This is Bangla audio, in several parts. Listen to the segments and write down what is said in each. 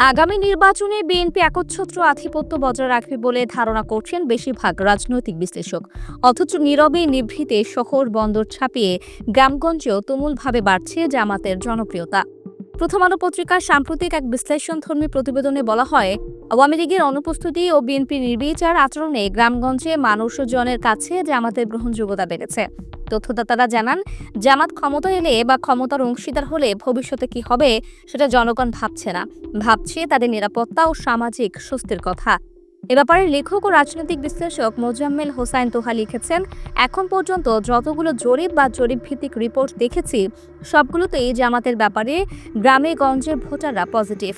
আগামী নির্বাচনে বিএনপি একচ্ছত্র আধিপত্য বজায় রাখবে বলে ধারণা করছেন বেশিরভাগ রাজনৈতিক বিশ্লেষক। অথচ নীরবে নিভৃতে শহর বন্দর ছাপিয়ে গ্রামগঞ্জেও তুমুলভাবে বাড়ছে জামাতের জনপ্রিয়তা। প্রথম আলো পত্রিকার সাম্প্রতিক এক বিশ্লেষণধর্মী প্রতিবেদনে বলা হয় আওয়ামী লীগের অনুপস্থিতি ও বিএনপি নির্বিচার আচরণে গ্রামগঞ্জে মানুষজনের কাছে জামাতের গ্রহণযোগ্যতা বেড়েছে। তথ্যদাতারা জানান, জামাত ক্ষমতা এলে বা ক্ষমতার অংশীদার হলে ভবিষ্যতে কি হবে, সেটা জনগণ ভাবছে না। ভাবছে তাদের নিরাপত্তা ও সামাজিক স্বস্তির কথা। এ ব্যাপারে লেখক ও রাজনৈতিক বিশ্লেষক মোজাম্মেল হোসাইন তোহা লিখেছেন, এখন পর্যন্ত যতগুলো জরিপ বা জরিপ ভিত্তিক রিপোর্ট দেখেছি, সবগুলোতেই জামাতের ব্যাপারে গ্রামে গঞ্জের ভোটাররা পজিটিভ।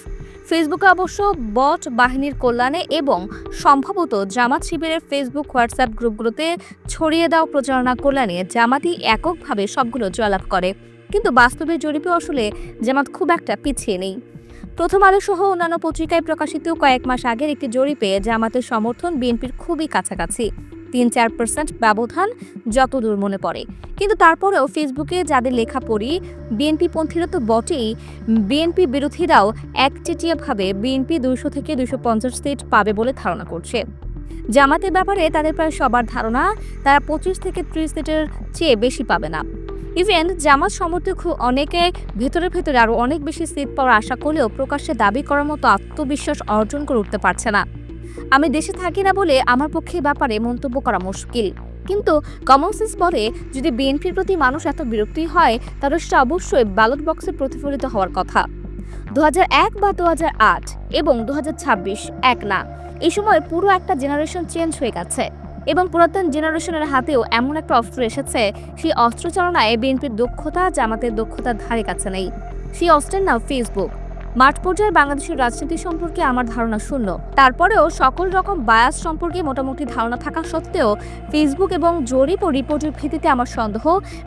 ফেসবুকে অবশ্য বট বাহিনীর কল্যাণে এবং সম্ভবত জামাত শিবিরের ফেসবুক, হোয়াটসঅ্যাপ গ্রুপগুলোতে ছড়িয়ে দেওয়া প্রচারণা কল্যাণে জামাতই এককভাবে সবগুলো জয়লাভ করে। কিন্তু বাস্তবে জরিপে আসলে জামাত খুব একটা পিছিয়ে নেই। প্রথম আলো সহ অন্যান্য পত্রিকায় প্রকাশিত কয়েক মাস আগের একটি জরিপে জামাতের সমর্থন বিএনপির খুবই কাছাকাছি। তিন চার পার্সেন্ট ব্যবধান যতদূর মনে পড়ে। কিন্তু তারপরেও ফেসবুকে যাদের লেখা পড়ি বিএনপি পন্থীরা তো বটেই। বিএনপি বিরোধীরাও একচেটিয়াভাবে বিএনপি দুইশো থেকে দুইশো পঞ্চাশ সিট পাবে বলে ধারণা করছে। জামাতের ব্যাপারে তাদের প্রায় সবার ধারণা, তারা পঁচিশ থেকে ত্রিশ সিটের চেয়ে বেশি পাবে না। ইভেন জামাত সমর্থক অনেকে ভেতরে ভেতরে আরও অনেক বেশি সিট পাওয়ার আশা করলেও প্রকাশ্যে দাবি করার মতো আত্মবিশ্বাস অর্জন করে উঠতে পারছে না। আমি দেশে থাকি না বলে আমার পক্ষে ব্যাপারে মন্তব্য করা মুশকিল। কিন্তু কমন সেন্স বলে যদি বিএনপির প্রতি মানুষ এত বিরক্তি হয়, তাহলে সেটা অবশ্যই ব্যালট বক্সে প্রতিফলিত হওয়ার কথা। দু হাজার এক বা দু হাজার আট এবং দু এক না। এই সময় পুরো একটা জেনারেশন চেঞ্জ হয়ে গেছে। এবং পুরাতন জেনারেশনের হাতেও এমন একটা অস্ত্র এসেছে, সেই অস্ত্র চালনায় বিএনপির দক্ষতা, জামাতের দক্ষতার ধারে কাছে নেই। সেই অস্ত্রের নাম ফেসবুক মাঠ পর্যায়ে বাংলাদেশের রাজনীতি সম্পর্কে আমার ধারণা শূন্য। তারপরেও সকল রকম বায়াস সম্পর্কে মোটামুটি ধারণা থাকা সত্ত্বেও ফেসবুক এবং জরিপ ও রিপোর্টের ভিত্তিতে আমার সন্দেহ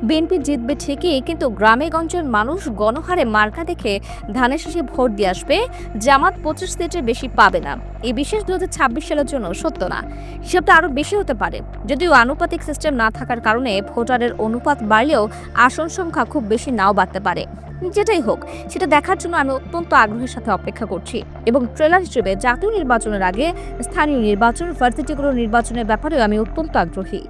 বিএনপি জিতবে ঠিকই, কিন্তু গ্রামে গঞ্জের মানুষ গণহারে মার্কা দেখে ধানের শেষে ভোট দিয়ে আসবে, জামাত পঁচিশ সিটের বেশি পাবে না। এই বিশেষ দুই হাজার ছাব্বিশ সালের জন্য সত্য না। হিসাবটা আরও বেশি হতে পারে। যদিও আনুপাতিক সিস্টেম না থাকার কারণে ভোটারের অনুপাত বাড়লেও আসন সংখ্যা খুব বেশি নাও বাড়তে পারে। যেটাই হোক, সেটা দেখার জন্য আমি অত্যন্ত আগ্রহের সাথে অপেক্ষা করছি এবং ট্রেলার হিসেবে জাতীয় নির্বাচনের আগে স্থানীয় নির্বাচন, ভার্সিটিগুলোর নির্বাচনের ব্যাপারেও আমি অত্যন্ত আগ্রহী।